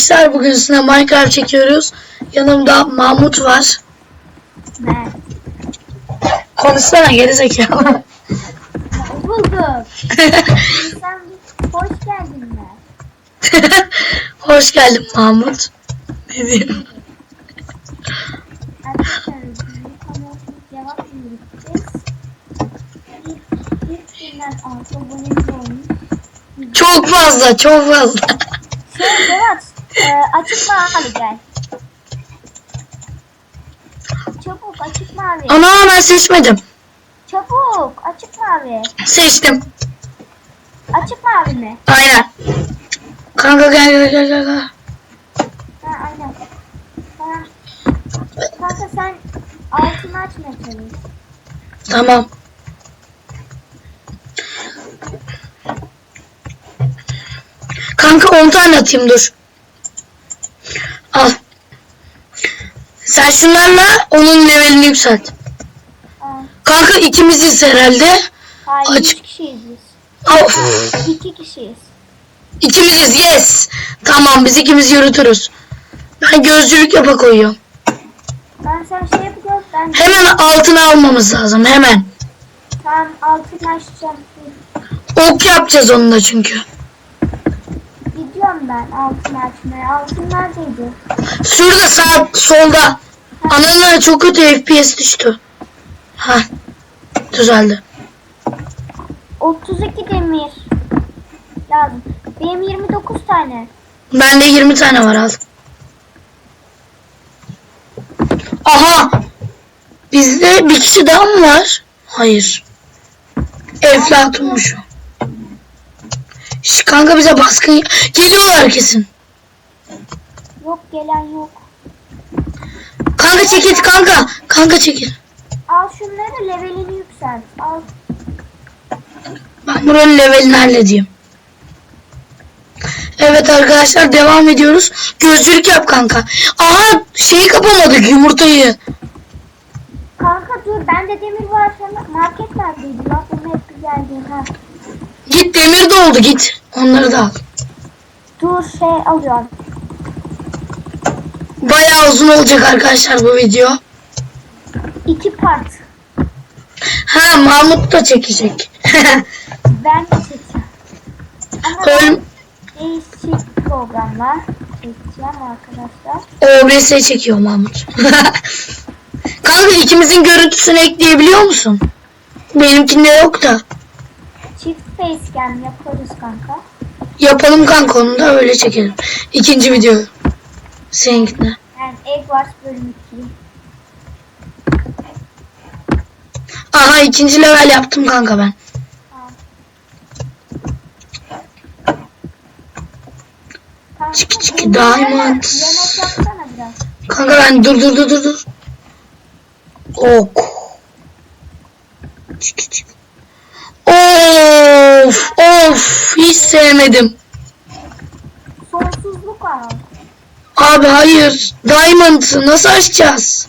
arkadaşlar. Bugün sizinle Minecraft çekiyoruz. Yanımda Mahmut var. Ben. Konuşsana gerizekalı. Buldum. Sen hoş geldin ben. Hoş geldin Mahmut. Ne diyeyim? Çok fazla, çok fazla. Açık mavi gel. Çabuk açık mavi. Ana ben seçmedim. Çabuk açık mavi. Seçtim. Açık mavi mi? Aynen. Kanka gel gel gel gel. gel. Ha aynen. Ha. Kanka sen altını açmaya çalış. Tamam. Kanka 10 tane atayım dur. Al. Sen şunlarla onun levelini yükselt. Ha. Kanka ikimiziz herhalde. Hayır, Aç. üç kişiyiz biz. Of. İki kişiyiz. İkimiziz yes. Tamam biz ikimiz yürütürüz. Ben gözcülük yapa koyuyorum. Ben sen şey yapacağız. Ben Hemen altına almamız lazım hemen. tam altını açacağım. Ok yapacağız onunla çünkü. Gidiyorum ben altını açmaya. Altın neredeydi? Şurada sağ solda. Ananı çok kötü FPS düştü. Ha. Düzeldi. 32 demir. Lazım. Benim 29 tane. Bende 20 tane var al. Aha. Bizde bir kişi daha mı var? Hayır. Eflatunmuş o. Şş, kanka bize baskın geliyorlar kesin. Yok gelen yok. Çekil kanka. Kanka çekil. Al şunları levelini yükselt. Al. Ben buranın levelini halledeyim. Evet arkadaşlar devam ediyoruz. Gözcülük yap kanka. Aha şeyi kapamadık yumurtayı. Kanka dur bende demir var. Market neredeydi? Lan bunu hep geldi. Ha. Git demir doldu git. Onları da al. Dur şey alıyorum. Bayağı uzun olacak arkadaşlar bu video. İki part. Ha Mahmut da çekecek. Ben de çekeceğim. Ama ben Öl değişik programlar çekeceğim arkadaşlar. OBS çekiyor Mahmut. kanka ikimizin görüntüsünü ekleyebiliyor musun? Benimkinde yok da. Çift facecam yaparız kanka. Yapalım kanka onu da öyle çekelim. İkinci video. Seninkine. Yani Egg Wars bölüm 2. Aha ikinci level yaptım kanka ben. Kanka, bu diamond. Kanka ben dur dur dur dur dur. Ok. Çık çık. Of of hiç sevmedim. Sonsuzluk al. Abi hayır. Diamond'ı nasıl açacağız?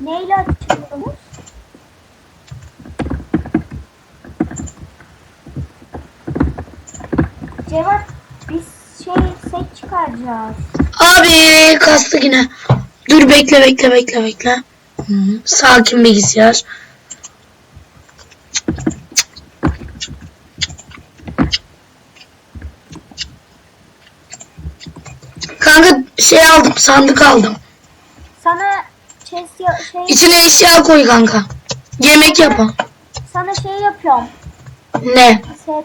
Neyle açıyoruz? Cevat biz şey set çıkaracağız. Abi kastı yine. Dur bekle bekle bekle bekle. Hı, Sakin bilgisayar. Kanka şey aldım sandık aldım. Sana ya- şey İçine eşya koy kanka. Yemek yapalım. sana şey yapıyorum. Ne? Set.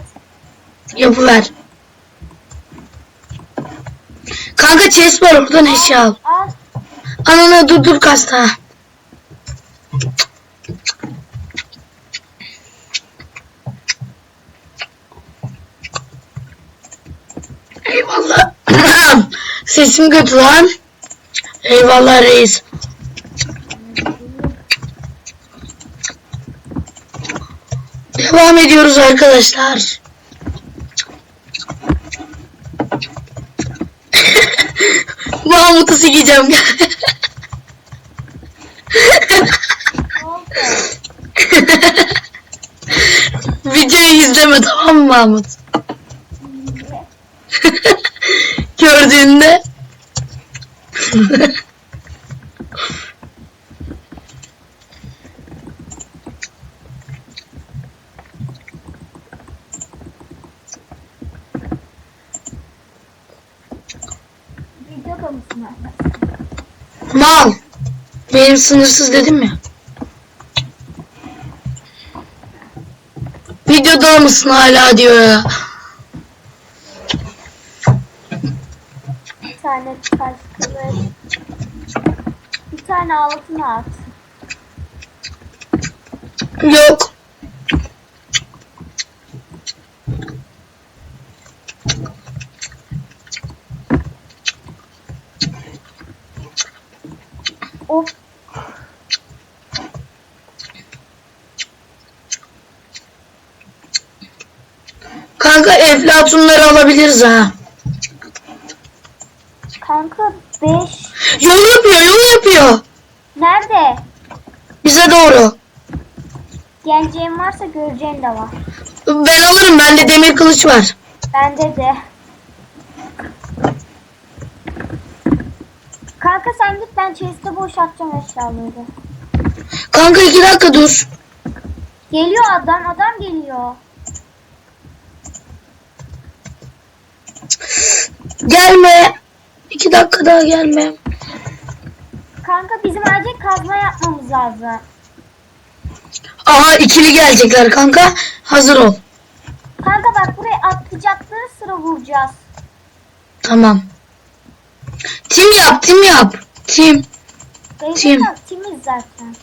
Yapıver. Kanka chest var oradan eşya al. Al. Anana dur dur kasta. Eyvallah. Sesim kötü lan. Eyvallah reis. Devam ediyoruz arkadaşlar. Mahmut'u sikeceğim. Videoyu izleme tamam mı Mahmut? Gördüğünde. Arkadaşlar? Mal. Benim sınırsız dedim ya. Videoda mısın hala diyor ya. Bir tane taş kılıç. Bir tane altın at. Yok. Of. Kanka eflatunları alabiliriz ha. Kanka 5. Yol yapıyor yol yapıyor. Nerede? Bize doğru. Geleceğin varsa göreceğin de var. Ben alırım bende demir kılıç var. Bende de. Kanka sen git ben chest'e boşaltacağım eşyaları. Kanka iki dakika dur. Geliyor adam, adam geliyor. Gelme. İki dakika daha gelme. Kanka bizim acil kazma yapmamız lazım. Aha ikili gelecekler kanka. Hazır ol. Kanka bak buraya atlayacakları sıra vuracağız. Tamam. Tim yap tim yap. Tim. Tim. Tim. Timiz zaten.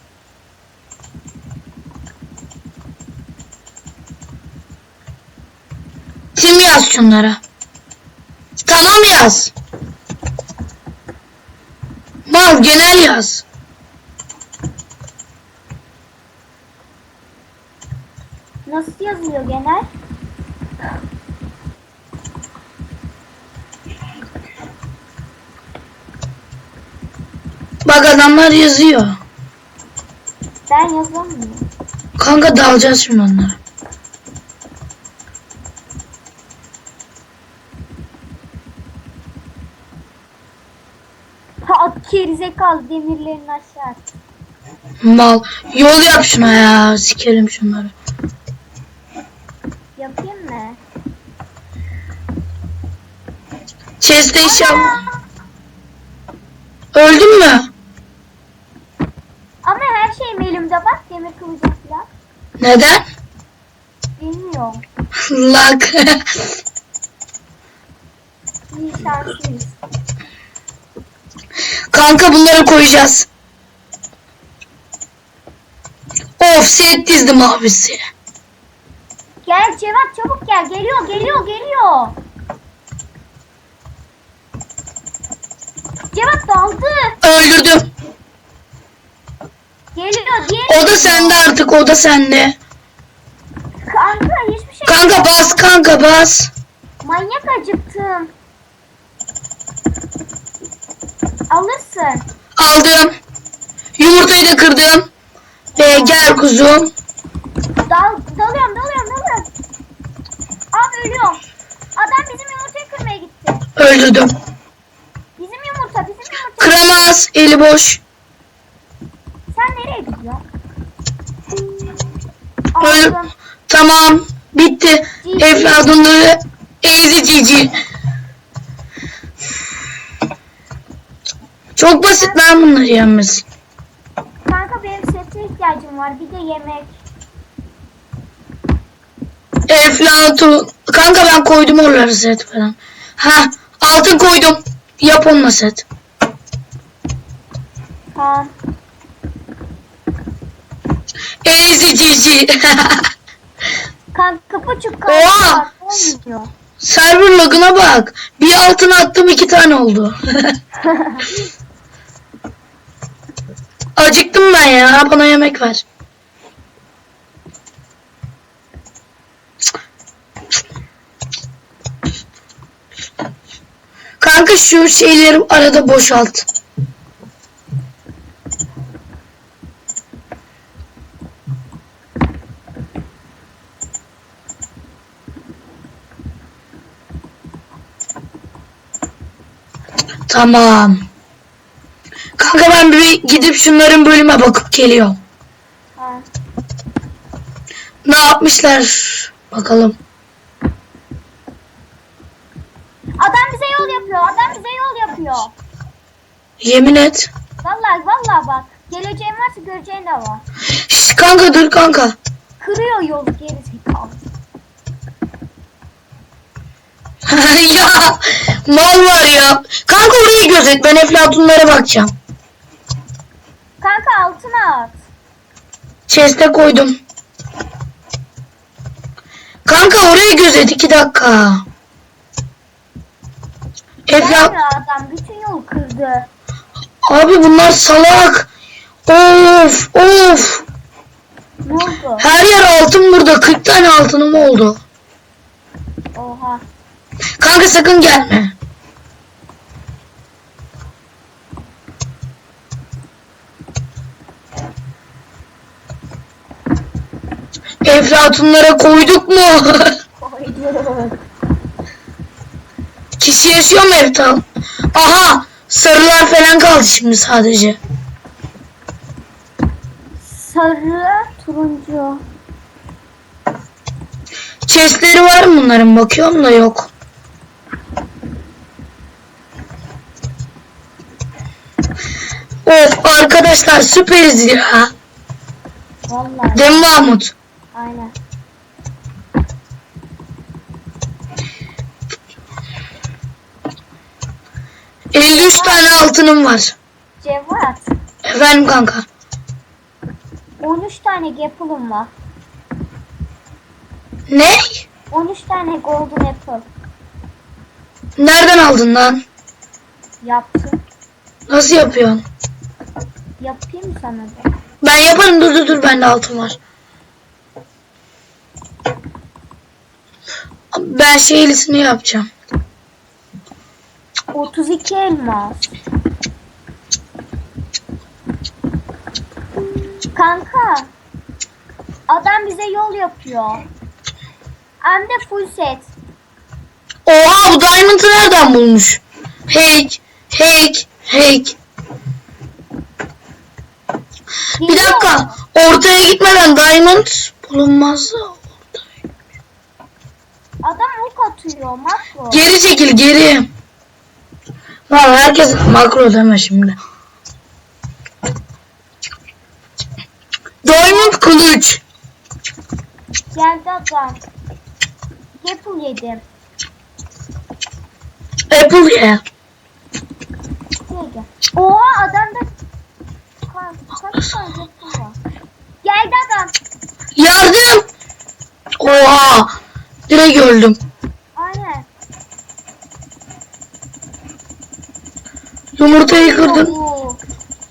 Tim yaz şunlara. Tamam yaz. Mal genel yaz. Nasıl yazıyor genel? Bak adamlar yazıyor. Ben yazamıyorum. Kanka dalacağız şimdi onlara. Ha at gerizekalı demirlerini aşağı. Mal. Yol yap şuna ya. Sikerim şunları. Yapayım mı? Chest'te iş yap. Öldün mü? Ama her şeyim elimde bak demir kılıcım falan. Neden? Bilmiyorum. Lak. İyi şanslıyız. Kanka bunları koyacağız. Of set dizdim abisi. Gel Cevat çabuk gel. Geliyor geliyor geliyor. Cevat daldı. Öldürdüm. Geliyor diğeri. O da sende artık o da sende. Kanka hiçbir şey Kanka bas kanka bas. Manyak acıktım. Alırsın. Aldım. Yumurtayı da kırdım. Ee, gel kuzum. Dal, dalıyorum dalıyorum dalıyorum. Abi ölüyorum. Adam bizim yumurtayı kırmaya gitti. Öldürdüm. Bizim yumurta bizim yumurta. Kıramaz. Eli boş. Sen nereye gidiyorsun? Öldüm. Tamam. Bitti. Efladunları easy GG. Çok basit lan bunları yenmesi. Kanka benim sete ihtiyacım var. Bir de yemek. Eflatun. Kanka ben koydum oraları set falan. Ha altın koydum. Yap onunla set. Tamam. Easy GG. Kanka buçuk Oha! kanka. Olmuyor. Server loguna bak. Bir altın attım iki tane oldu. Acıktım ben ya. Bana yemek ver. Kanka şu şeyleri arada boşalt. Tamam. Kanka ben bir gidip şunların bölüme bakıp geliyorum. Ha. Ne yapmışlar? Bakalım. Adam bize yol yapıyor. Adam bize yol yapıyor. Yemin et. Vallahi vallahi bak. Geleceğin varsa göreceğin de var. Şş, kanka dur kanka. Kırıyor yolu geri zekalı. ya mal var ya. Kanka orayı gözet. Ben eflatunlara bakacağım. Altına at. Chest'e koydum. Kanka orayı gözet. iki dakika. Efla... Adam bütün yolu kırdı. Abi bunlar salak. Of of. Ne oldu? Her yer altın burada. 40 tane altınım oldu. Oha. Kanka sakın gelme. Eflatunlara koyduk mu? Koyduk. Kişi yaşıyor mu Eflatun? Aha sarılar falan kaldı şimdi sadece. Sarı, turuncu. Chestleri var mı bunların bakıyorum da yok. Of arkadaşlar süperiz ya. Vallahi. Değil mi Mahmut? Aynen. ...53 tane altınım var. Cevat. Efendim kanka. 13 tane Gapple'ım var. Ne? 13 tane Golden Apple. Nereden aldın lan? Yaptım. Nasıl yapıyorsun? Yapayım mı sana da? Ben yaparım dur dur dur bende altın var. Ben şeylisini yapacağım. 32 elmas. Kanka. Adam bize yol yapıyor. Hem de full set. Oha bu diamond'ı nereden bulmuş? Hack, hack, hack. Bir dakika ortaya gitmeden diamond bulunmaz. Adam makro. Geri çekil geri. Lan herkes makro deme şimdi. Diamond kılıç. Geldi adam. Apple yedim. Apple ye. Oha adamda Ka- kaç tane var? Geldi adam. Yardım. Oha. Direkt öldüm. Yumurtayı kırdım. Oo.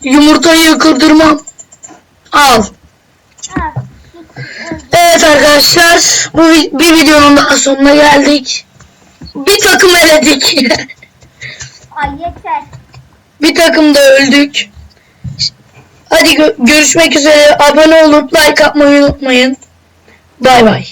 Yumurtayı kırdırmam. Al. Evet arkadaşlar bu bir videonun daha sonuna geldik. Bir takım eledik. Ay yeter. bir takım da öldük. Hadi gö- görüşmek üzere. Abone olup like atmayı unutmayın. Bay bay.